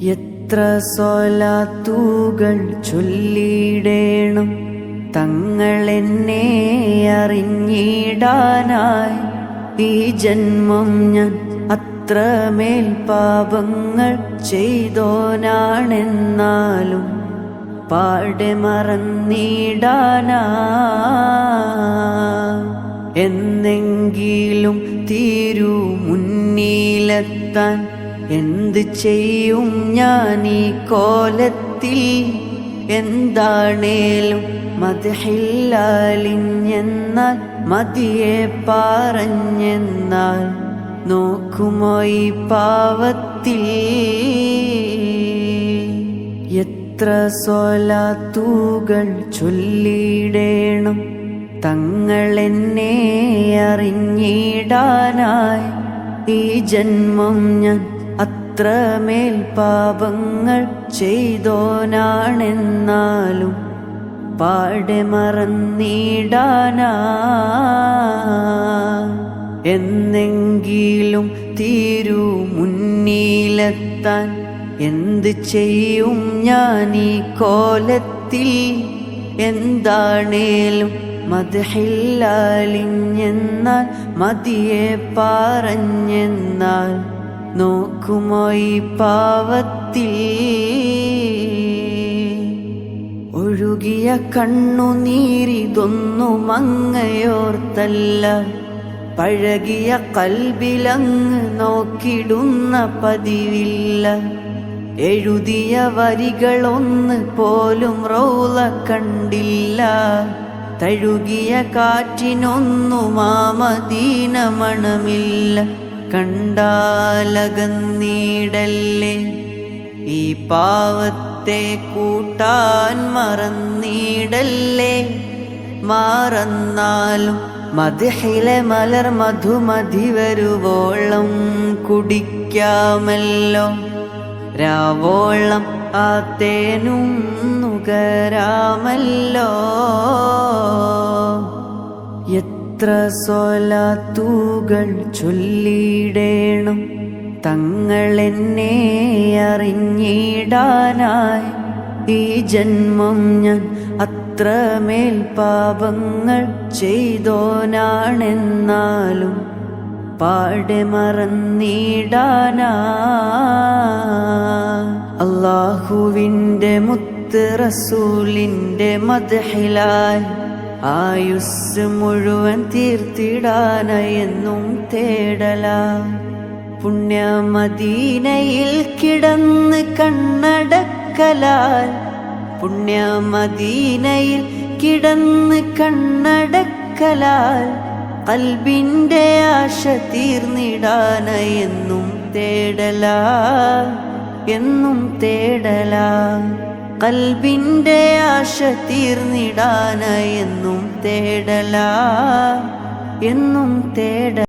എത്ര സ്വലാത്തൂകൾ ചൊല്ലിയിടേണം തങ്ങൾ എന്നെ അറിഞ്ഞിടാനായി. ഈ ജന്മം ഞാൻ അത്രമേൽ പാപങ്ങൾ ചെയ്തോനാണെന്നാലും പാടെ മറന്നിടാനാ. എന്നെങ്കിലും തീരു മുന്നിലെത്താൻ എന്ത് ചെയ്യും ഞാൻ ഈ കോലത്തിൽ? എന്താണേലും മതിഹില്ലാലിഞ്ഞെന്നാൽ മതിയെ പറഞ്ഞെന്നാൽ നോക്കുമോ ഈ പാവത്തിൽ? എത്ര സോലാത്തൂകൾ ചൊല്ലിയിടേണം തങ്ങൾ എന്നെ അറിഞ്ഞിടാനായി. ഈ ജന്മം ഞാൻ അത്രമേൽ പാപങ്ങൾ ചെയ്തോനാണെന്നാലും പാടെ മറന്നിടാനാ. എന്നെങ്കിലും തീരു മുന്നിലെത്താൻ എന്ത് ചെയ്യും ഞാൻ ഈ കോലത്തിൽ? എന്താണേലും മതിഹില്ലാലിഞ്ഞെന്നാൽ മതിയെ പറഞ്ഞെന്നാൽ നോക്കുമോ ഈ പാവത്തിൽ ഒഴുകിയ കണ്ണുനീരിതൊന്നും അങ്ങയോർത്തല്ല പഴകിയ കൽബിലങ്ങ് നോക്കിടുന്ന പതിവില്ല. എഴുതിയ വരികളൊന്ന് പോലും റൗല കണ്ടില്ല. തഴുകിയ കാറ്റിനൊന്നു മാമദീന മണമില്ല കണ്ടാലകന്നീടല്ലേ? ഈ പാവത്തെ കൂട്ടാൻ മറന്നീടല്ലേ? മാറന്നാലും മതിഹിലെ മലർ മധുമതി വരുവോളം കുടിക്കാമല്ലോ. രാവോളം ആ തേനും നുകരാമല്ലോ. എത്ര സ്വലാത്തൂകൾ ചൊല്ലിയിടേണം തങ്ങൾ എന്നെ അറിഞ്ഞിടാനായി. ഈ ജന്മം ഞാൻ അത്രമേൽ പാപങ്ങൾ ചെയ്തോനാണെന്നാലും പാടെ മറന്നിടാനാ. അള്ളാഹുവിന്റെ മുത്ത് റസൂലിന്റെ മദഹിലായി ആയുസ് മുഴുവൻ തീർത്തിടാനെന്നും തേടല. പുണ്യമദീനയിൽ കിടന്ന് കണ്ണടക്കലാൽ. പുണ്യമദീനയിൽ കിടന്ന് കണ്ണടക്കലാൽ. കൽബിന്റെ ആശ തീർന്നിടാന എന്നും തേടല എന്നും തേടല. കൽബിന്റെ ആശ തീർന്നിടാന എന്നും തേടല എന്നും തേട